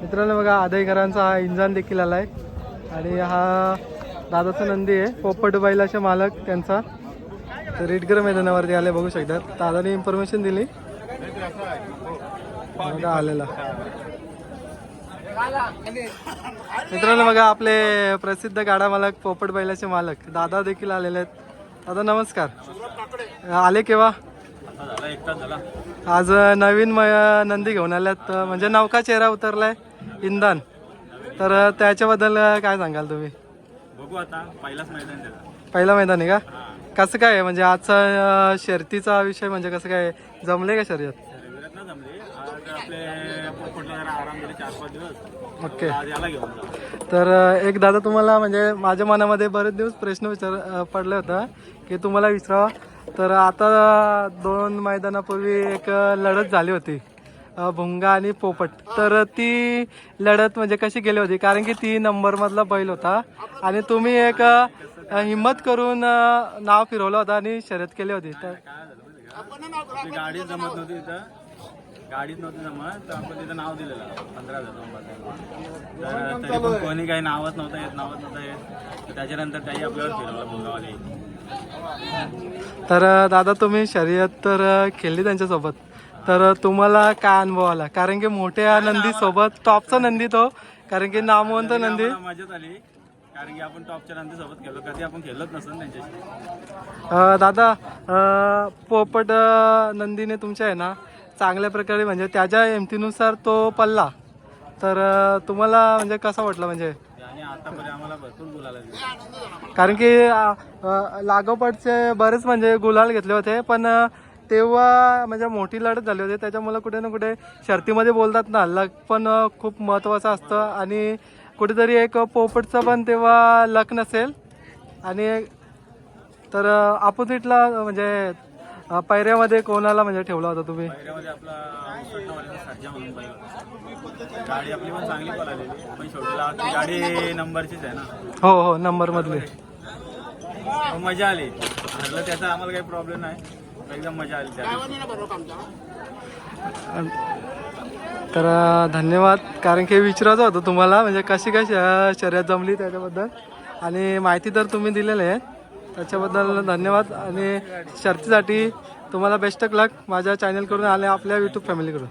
मित्रांनो बघा आदयकरांचा हा इंजन देखील आलाय. आणि हा दादाचा नंदी आहे. पोपट बैलाचे मालक त्यांचा. तर रेडगर मैदानावरती आले बघू शकतात. दादाने इन्फॉर्मेशन दिली. बघा आलेला. मित्रांनो बघा आपले प्रसिद्ध गाडा मालक पोपट बैलाचे मालक दादा देखील आलेले आहेत. दादा नमस्कार. आले केव्हा? आज नवीन म- नंदी घेऊन आल्यात. म्हणजे नौका चेहरा उतरलाय. इंधन. तर त्याच्याबद्दल काय सांगाल तुम्ही? बघू आता पहिलाच मैदान पहिला मैदान आहे का? कसं काय आहे? म्हणजे आजचा शर्तीचा विषय म्हणजे कसं काय? जमले का शर्यत? ओके. तर एक दादा तुम्हाला म्हणजे माझ्या मनामध्ये बरेच दिवस प्रश्न विचार पडले होता की तुम्हाला विचारावा. तर आता दोन मैदानापूर्वी एक लढत झाली होती. भुंगा आणि पोपट. तर ती लढत म्हणजे कशी गेली होती? कारण की ती नंबर मधला बैल होता. आणि तुम्ही एक अं, हिम्मत करून नाव फिरवलं होतं आणि शर्यत केली होती. तर गाडीच जमत नव्हती गाडीच नव्हती जमत. तर आपण तिथं नाव दिलेलं. पंधरा हजार तर पण कोणी काही नावच नव्हतं येत नावच नव्हतं येत. तर त्याच्यानंतर त्याही आपल्यावर फिरवलं भुंगावाले तर दादा तुम्ही शर्यत तर खेळली त्यांच्यासोबत? तर तुम्हाला काय अनुभव आला? कारण की मोठ्या नंदी सोबत टॉपचा नंदी तो. कारण की नामवंत नंदी मजाच आली. कारण की आपण टॉपच्या नंतर सोबत खेळलो. कधी आपण खेळलोच नसतं त्यांच्याशी. दादा अं, पोपट अं, नंदीने तुमच्या आहे ना चांगल्या प्रकारे म्हणजे त्याच्या एमतीनुसार तो पल्ला तर अं, तुम्हाला म्हणजे कसा वाटला म्हणजे? आणि आतापर्यंत आम्हाला भरपूर बोलायला लागले कारण की अं, अं, लागोपाठचे बरेच म्हणजे गुलाल घेतले होते पण अं, तेव्हा म्हणजे मोठी लढत झाली होती. त्याच्यामुळे कुठे ना कुठे शर्तीमध्ये बोलतात ना. लक पण खूप महत्त्वाचं असतं. आणि कुठेतरी एक पोपटचं पण तेव्हा लक नसेल. आणि तर अपोजिटला म्हणजे अं, पैऱ्यामध्ये कोणाला म्हणजे ठेवला होता तुम्ही? हो हो नंबर मधले मजा आली. त्याचा आम्हाला काही प्रॉब्लेम नाही. एकदम मजा आली त्या दिवशी. तर धन्यवाद. कारण की विचारायचं होतं तुम्हाला म्हणजे कशी कशी शर्यत जमली त्याच्याबद्दल. आणि माहिती तर तुम्ही दिलेली आहे. त्याच्याबद्दल धन्यवाद. आणि शर्तीसाठी तुम्हाला बेस्ट ऑफ लक माझ्या चॅनलकडून आले आपल्या यूट्यूब फॅमिलीकडून